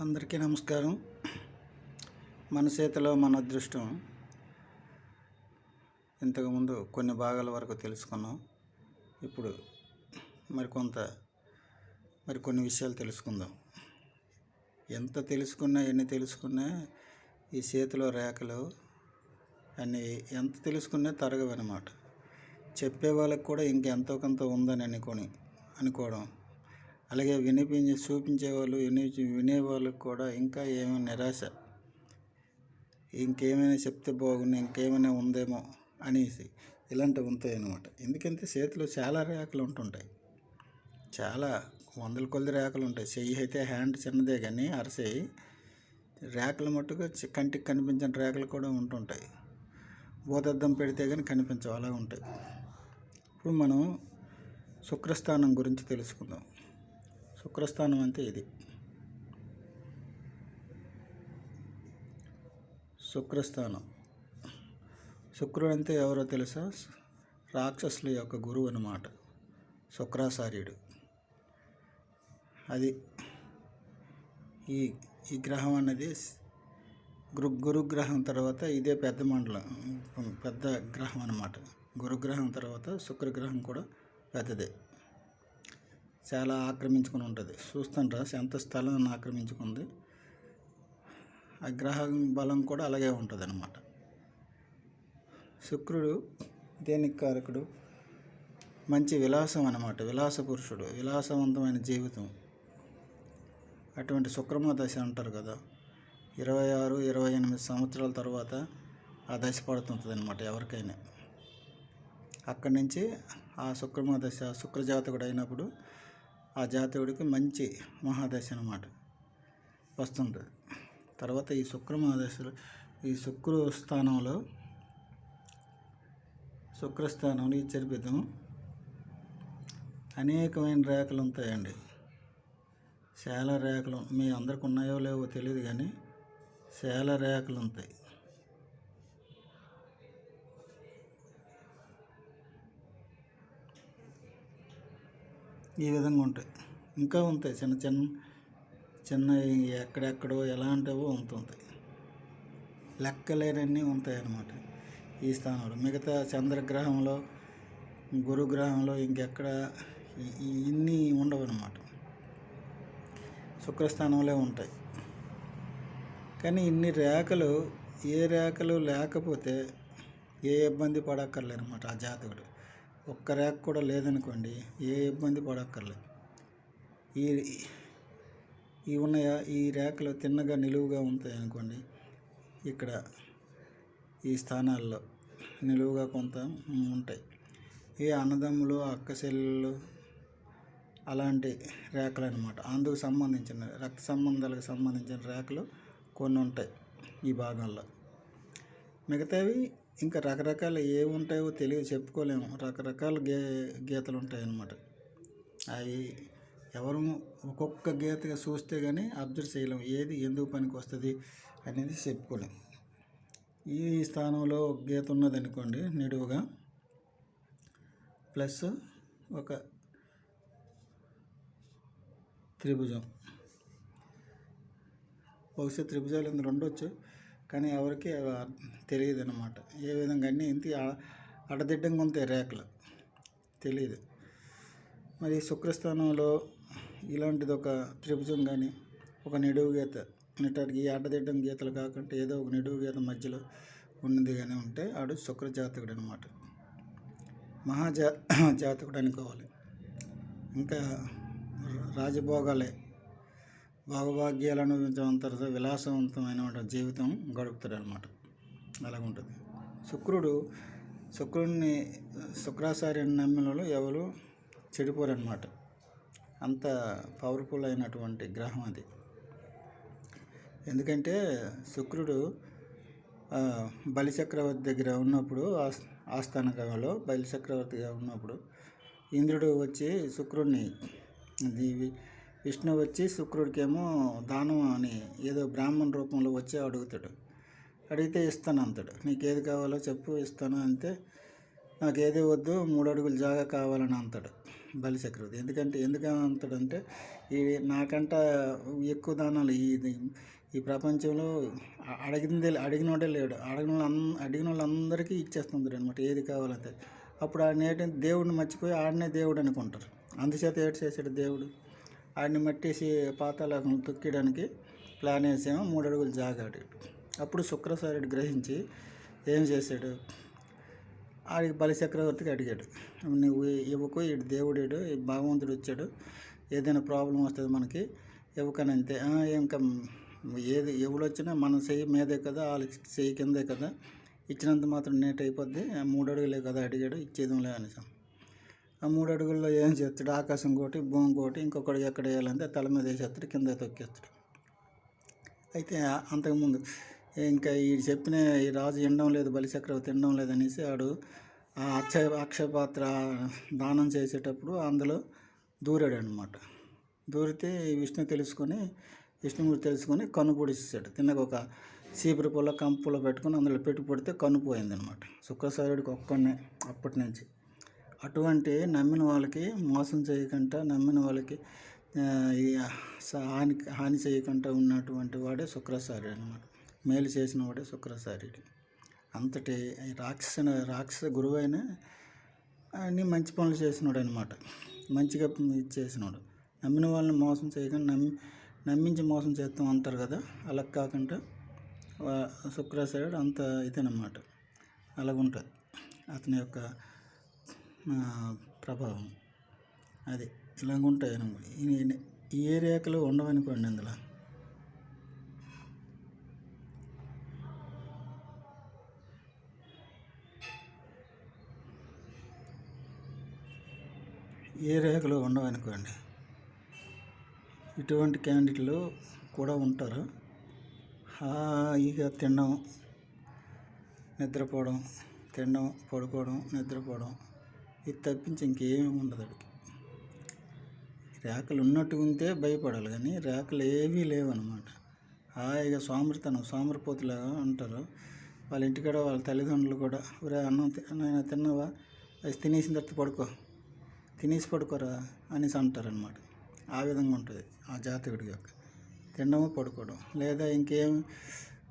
అందరికీ నమస్కారం. మన చేతిలో మన అదృష్టం ఇంతకుముందు కొన్ని భాగాల వరకు తెలుసుకున్నాం. ఇప్పుడు మరికొంత మరి కొన్ని విషయాలు తెలుసుకుందాం. ఎంత తెలుసుకున్నా ఎన్ని తెలుసుకున్నా ఈ చేతిలో రేఖలు అన్ని ఎంత తెలుసుకున్నా తరగవన్నమాట చెప్పే వాళ్ళకి కూడా ఇంకెంతో కొంత ఉందని అనుకొని అనుకోవడం అలాగే వినిపించి చూపించేవాళ్ళు విని వినేవాళ్ళకి కూడా ఇంకా ఏమో నిరాశ. ఇంకేమైనా చెప్తే బాగుంది ఇంకేమైనా ఉందేమో అనేసి ఇలాంటివి ఉంటాయి అన్నమాట ఎందుకంటే చేతిలో చాలా రేఖలు ఉంటుంటాయి. చాలా వందల కొద్ది రేఖలు ఉంటాయి. చెయ్యి అయితే హ్యాండ్ చిన్నదే కానీ అరసేయి రేఖలు మట్టుగా కంటికి కనిపించని రేఖలు కూడా ఉంటుంటాయి. భూతద్దం పెడితే కానీ కనిపించవు అలా ఉంటాయి. ఇప్పుడు మనం శుక్రస్థానం గురించి తెలుసుకుందాం. శుక్రస్థానం అంటే ఇది. శుక్రస్థానం. శుక్రుడు అంటే ఎవరో తెలుసా? రాక్షసుల యొక్క గురువు అన్నమాట. శుక్రాచార్యుడు. అది ఈ ఈ గ్రహం అన్నది గురు గురుగ్రహం తర్వాత ఇదే పెద్ద మండలం. పెద్ద గ్రహం అన్నమాట. గురుగ్రహం తర్వాత శుక్రగ్రహం కూడా పెద్దదే. చాలా ఆక్రమించుకుని ఉంటుంది. చూస్తుంటా ఎంత స్థలాన్ని ఆక్రమించుకుంది. ఆ గ్రహం బలం కూడా అలాగే ఉంటుంది అన్నమాట శుక్రుడు దేనికి కారకుడు? మంచి విలాసం అన్నమాట. విలాస పురుషుడు విలాసవంతమైన జీవితం. అటువంటి శుక్రమ దశ అంటారు కదా ఇరవై ఆరు ఇరవై ఎనిమిది సంవత్సరాల తర్వాత ఆ దశ పడుతుంటుంది అనమాట ఎవరికైనా. అక్కడి నుంచి ఆ శుక్రమ దశ శుక్రజాతకుడు అయినప్పుడు ఆ జాతకుడికి మంచి మహాదశ అన్నమాట వస్తుంటుంది తర్వాత ఈ శుక్ర మహాదశలో ఈ శుక్ర స్థానంలో శుక్రస్థానంలో ఈ చరిపితం అనేకమైన రేఖలు ఉంటాయండి. చాలా రేఖలు మీ అందరికి ఉన్నాయో లేవో తెలియదు కానీ చాలా రేఖలు ఉంటాయి. ఈ విధంగా ఉంటాయి. ఇంకా ఉంటాయి. చిన్న చిన్న చిన్న ఎక్కడెక్కడో ఎలాంటివో ఉంటుంటాయి లెక్కలేనన్నీ ఉంటాయన్నమాట ఈ స్థానంలో. మిగతా చంద్రగ్రహంలో గురుగ్రహంలో ఇంకెక్కడ ఇన్ని ఉండవు అనమాట శుక్రస్థానంలో ఉంటాయి. కానీ ఇన్ని రేఖలు ఏ రేఖలు లేకపోతే ఏ ఇబ్బంది పడక్కర్లేదన్నమాట ఆ జాతకుడు. ఒక్క ర్యాక్ కూడా లేదనుకోండి ఏ ఇబ్బంది పడక్కర్లేదు. ఈ ఈ ఉన్న ఈ ర్యాకులు తిన్నగా నిలువుగా ఉంటాయి అనుకోండి ఇక్కడ ఈ స్థానాల్లో నిలువుగా కొంత ఉంటాయి. ఈ అన్నదమ్ములు అక్క చెల్లెళ్ళు అలాంటి ర్యాకులు అనమాట అందుకు సంబంధించిన రక్త సంబంధాలకు సంబంధించిన ర్యాకులు కొన్ని ఉంటాయి ఈ భాగంలో. మిగతావి ఇంకా రకరకాలు ఏవి ఉంటాయో తెలియదు చెప్పుకోలేము. రకరకాల గే గీతలు ఉంటాయి అన్నమాట అవి ఎవరు ఒక్కొక్క గీతగా చూస్తే కానీ అబ్జర్వ్ చేయలేము. ఏది ఎందుకు పనికి వస్తుంది అనేది చెప్పుకోలేము. ఈ స్థానంలో ఒక గీత ఉన్నది అనుకోండి నిడువుగా. ప్లస్ ఒక త్రిభుజం. బహుశా త్రిభుజాలు ఇందులో ఉండొచ్చు. కానీ ఎవరికి తెలియదు అనమాట ఏ విధంగా అన్నీ ఇంత అడదిడ్డంగా ఉంటాయి రేఖలు తెలియదు మరి శుక్రస్థానంలో ఇలాంటిది ఒక త్రిభుజం కానీ ఒక నిడువు గీత నిటానికి ఈ అడ్డదిడ్డం గీతలు కాకుండా ఏదో ఒక నిడువు గీత మధ్యలో ఉన్నది కానీ ఉంటే ఆడు శుక్ర జాతకుడు అనమాట మహాజా జాతకుడు అనుకోవాలి. ఇంకా రాజభోగాలే భోగభాగ్యాలు అనుభవించడం తర్వాత విలాసవంతమైన జీవితం గడుపుతాడు అనమాట అలాగ ఉంటుంది శుక్రుడు శుక్రుడిని శుక్రాచార్యుని నమ్మినలో ఎవరు? చెడిపోరనమాట అంత పవర్ఫుల్ అయినటువంటి గ్రహం అది. ఎందుకంటే శుక్రుడు బలిచక్రవర్తి దగ్గర ఉన్నప్పుడు ఆస్- ఆస్థానకంలో బలిచక్రవర్తిగా ఉన్నప్పుడు ఇంద్రుడు వచ్చి శుక్రుడిని విష్ణువు విష్ణు వచ్చి శుక్రుడికేమో దానం అని ఏదో బ్రాహ్మణ రూపంలో వచ్చి అడుగుతాడు. అడిగితే ఇస్తాను అంటాడు. నీకు ఏది కావాలో చెప్పు ఇస్తాను అంతే నాకు ఏది వద్దు మూడు అడుగులు జాగా కావాలని అంటాడు బలి చక్రవర్తి ఎందుకంటే ఎందుకని అంటాడంటే ఈ నాకంట ఎక్కువ దానాలు ఈ ఈ ప్రపంచంలో అడిగింది అడిగినోడే లేడు. అడిగిన వాళ్ళు అడిగిన వాళ్ళందరికీ ఇచ్చేస్తుంది అనమాట ఏది కావాలంటే. అప్పుడు ఆ నేటి దేవుడిని మర్చిపోయి ఆడనే దేవుడు అనుకుంటారు. అందుచేత ఏడు చేశాడు దేవుడు? ఆడిని మట్టేసి పాతాళం తొక్కడానికి ప్లాన్ వేసాము. మూడు అడుగులు జాగాడు. అప్పుడు శుక్రసారుడు గ్రహించి ఏం చేశాడు? ఆడికి బలిచక్రవర్తికి అడిగాడు. నువ్వు ఇవ్వకు ఇటు దేవుడు ఈ భగవంతుడు వచ్చాడు. ఏదైనా ప్రాబ్లం వస్తుంది మనకి ఇవ్వకని అంతే ఇంకా ఏది ఎవరు వచ్చినా మన చెయ్యి మీదే కదా వాళ్ళకి చెయ్యి కిందే కదా. ఇచ్చినంత మాత్రం నేట్ అయిపోద్ది. ఆ మూడు అడుగులే కదా అడిగాడు. ఇచ్చేదంలే అనేసాం. ఆ మూడు అడుగుల్లో ఏం చేస్తాడు? ఆకాశం కోటి భూమి కోటి ఇంకొకటి ఎక్కడ వేయాలంటే తల మీద వేసేస్తాడు కింద తొక్కేస్తాడు. అయితే అంతకుముందు ఇంకా ఈ చెప్పిన ఈ రాజు ఎండం లేదు బలిచక్రవర్తి ఎండం లేదనేసి ఆడు ఆ అక్షయ అక్షయపాత్ర దానం చేసేటప్పుడు అందులో దూరాడు అనమాట దూరితే విష్ణు తెలుసుకొని విష్ణుమూర్తి తెలుసుకొని కన్ను పొడిచేసాడు తిన్నక ఒక చీపురు పొల కంపులో పెట్టుకొని అందులో పెట్టి పొడితే కన్ను పోయిందనమాట అనమాట ఒక్కనే అప్పటి నుంచి. అటువంటి నమ్మిన వాళ్ళకి మోసం చేయకుండా నమ్మిన వాళ్ళకి ఈ హాని హాని చేయకుండా ఉన్నటువంటి వాడే శుక్రసారుడు అనమాట మేలు చేసిన వాడే శుక్రసారుడు అంతటి రాక్షస రాక్షస గురువైన అన్ని మంచి పనులు చేసినాడు అనమాట మంచిగా చేసినాడు. నమ్మిన వాళ్ళని మోసం చేయకుండా నమ్మి నమ్మించి మోసం చేస్తాం అంటారు కదా అలా కాకుండా శుక్రాచార్యుడు అంత ఇదేనమాట అలాగుంటుంది. అతని యొక్క ప్రభావం. అది ఇలాగ ఉంటాయి ఈ- ఈ ఉండవనుకోండి అందులో. ఏ రేఖలు ఉండవనుకోండి ఇటువంటి క్యాండిడేట్లు కూడా ఉంటారు. హాయిగా తినడం నిద్రపోవడం తినడం పడుకోవడం నిద్రపోవడం ఇది తప్పించి ఇంకేమీ ఉండదు అడికి రేఖలు ఉన్నట్టు ఉంటే భయపడాలి కానీ రేఖలు ఏవీ లేవన్నమాట. హాయిగా సోమరితనం సోమరిపోతులాగా ఉంటారు. వాళ్ళ ఇంటికాడ వాళ్ళ తల్లిదండ్రులు కూడా ఒరే అన్నం తి- తిన్నావా? అది తినేసిన తర్వాత పడుకో. తినేసి పడుకోరా? అనేసి అంటారనమాట ఆ విధంగా ఉంటుంది ఆ జాతకుడి యొక్క. తినడం పడుకోవడం. లేదా ఇంకేం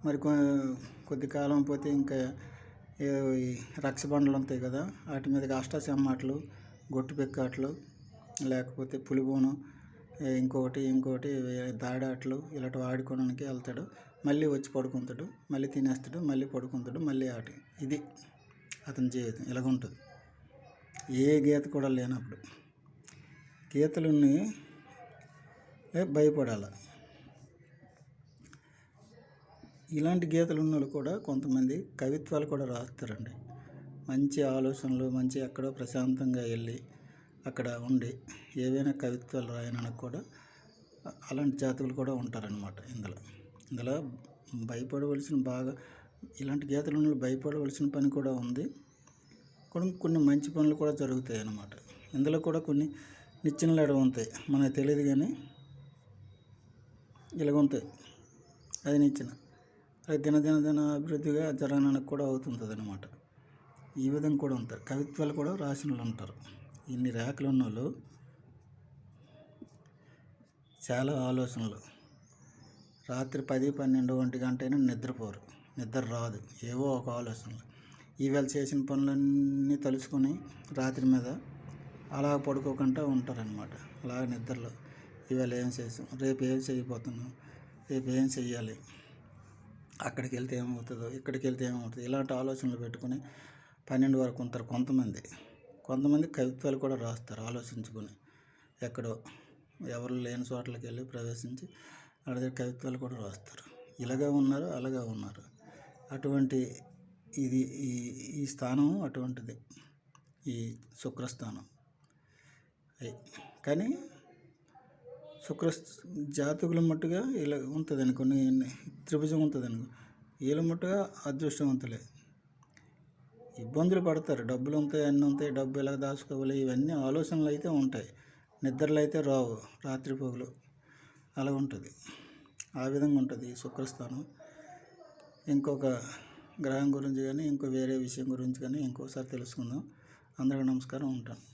మరి కొ- కొద్ది కాలం పోతే ఇంకా రక్ష బండలు ఉంటాయి కదా వాటి మీద అష్టాచమ్మాటలు గొట్టు పెక్కాట్లు లేకపోతే పులిబోను ఇంకొకటి ఇంకొకటి వే- దాడాట్లు ఇలాంటివి ఆడుకోవడానికి వెళ్తాడు. మళ్ళీ వచ్చి పడుకుంటాడు మళ్ళీ తినేస్తాడు మళ్ళీ పడుకుంటాడు మళ్ళీ ఆట. ఇది అతని జీవితం ఇలాగ ఉంటుంది. ఏ గీత కూడా లేనప్పుడు. గీతలుని భయపడాలి. ఇలాంటి గీతలు ఉన్న వాళ్ళు కూడా కొంతమంది కవిత్వాలు కూడా రాస్తారండి. మంచి ఆలోచనలు మంచి ఎక్కడో ప్రశాంతంగా వెళ్ళి అక్కడ ఉండి ఏవైనా కవిత్వాలు రాయడానికి కూడా అలాంటి జాతకులు కూడా ఉంటారనమాట ఇందులో. ఇందులో భయపడవలసిన బాగా ఇలాంటి గీతలు ఉన్న భయపడవలసిన పని కూడా ఉంది. కొన్ని కొన్ని మంచి పనులు కూడా జరుగుతాయి అన్నమాట ఇందులో కూడా కొన్ని నిచ్చెనలాడ ఉంటాయి. మనకు తెలియదు కానీ ఇలాగ ఉంటాయి అది నిచ్చెన. అది దిన దిన అభివృద్ధిగా జరగడానికి కూడా అవుతుంటుంది అనమాట ఈ విధంగా కూడా ఉంటారు. కవిత్వాలు కూడా రాసిన వాళ్ళు ఉంటారు. ఇన్ని రేఖలు ఉన్న వాళ్ళు చాలా ఆలోచనలు. రాత్రి పది పన్నెండు ఒంటి గంట అయినా నిద్రపోరు. నిద్ర రాదు. ఏవో ఒక ఆలోచనలు. ఈవేళ చేసిన పనులన్నీ తలుచుకొని రాత్రి మీద అలా పడుకోకుండా ఉంటారనమాట అలా నిద్రలో. ఈవేళ ఏం చేసాం? రేపు ఏం చేయబోతున్నాం? రేపు ఏం చెయ్యాలి? అక్కడికి వెళ్తే ఏమవుతుందో ఇక్కడికి వెళ్తే ఏమవుతుందో ఇలాంటి ఆలోచనలు పెట్టుకొని పన్నెండు వరకు ఉంటారు కొంతమంది. కొంతమంది కవిత్వాలు కూడా రాస్తారు ఆలోచించుకొని. ఎక్కడో ఎవరు లేని చోట్లకి వెళ్ళి ప్రవేశించి అక్కడ కవిత్వాలు కూడా రాస్తారు. ఇలాగా ఉన్నారు అలాగా ఉన్నారు. అటువంటి ఇది ఈ ఈ స్థానం అటువంటిది. ఈ శుక్రస్థానం. కానీ శుక్ర జాతకుల మట్టుగా ఇలా ఉంటుంది అనుకోని త్రిభుజం ఉంటుంది అనుకో వీళ్ళ మట్టుగా అదృష్టవంతులే ఇబ్బందులు పడతారు. డబ్బులు ఉంటాయి అన్నీ ఉంటాయి డబ్బు ఎలా దాచుకోవాలి ఇవన్నీ ఆలోచనలు అయితే ఉంటాయి. నిద్రలు అయితే రావు రాత్రిపోగులు. అలా ఉంటుంది. ఆ విధంగా ఉంటుంది ఈ శుక్రస్థానం ఇంకొక గ్రహం గురించి కానీ ఇంకో వేరే విషయం గురించి కానీ ఇంకోసారి తెలుసుకుందాం. అందరికీ నమస్కారం ఉంటాను.